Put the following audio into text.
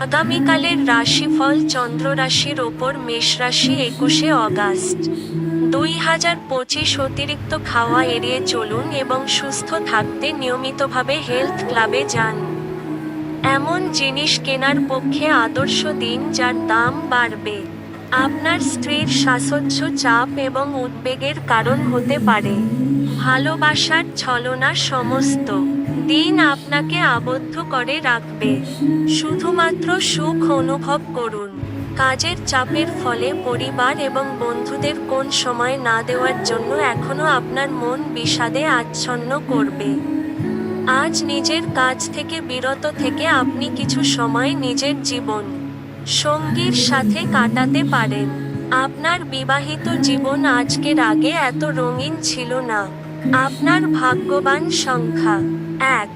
আগামীকালের রাশিফল চন্দ্র রাশির ওপর মেষ রাশি একুশে অগাস্ট। দুই হাজার পঁচিশ অতিরিক্ত খাওয়া এড়িয়ে চলুন এবং সুস্থ থাকতে নিয়মিতভাবে হেলথ ক্লাবে যান। এমন জিনিস কেনার পক্ষে আদর্শ দিন যার দাম বাড়বে। আপনার স্ত্রীর শ্বাসোচ্ছ চাপ এবং উদ্বেগের কারণ হতে পারে। ভালোবাসার ছলনা সমস্ত। দিন আপনাকে আবদ্ধ করে রাখবে। শুধুমাত্র সুখ অনুভব করুন। কাজের চাপের ফলে পরিবার এবং বন্ধুদের কোন সময় না দেওয়ার জন্য এখনও আপনার মন বিষাদে আচ্ছন্ন করবে। আজ নিজের কাজ থেকে বিরত থেকে আপনি কিছু সময় নিজের জীবন সঙ্গীর সাথে কাটাতে পারেন। আপনার বিবাহিত জীবন আজকের আগে এত রঙিন ছিল না। আপনার ভাগ্যবান সংখ্যা এক।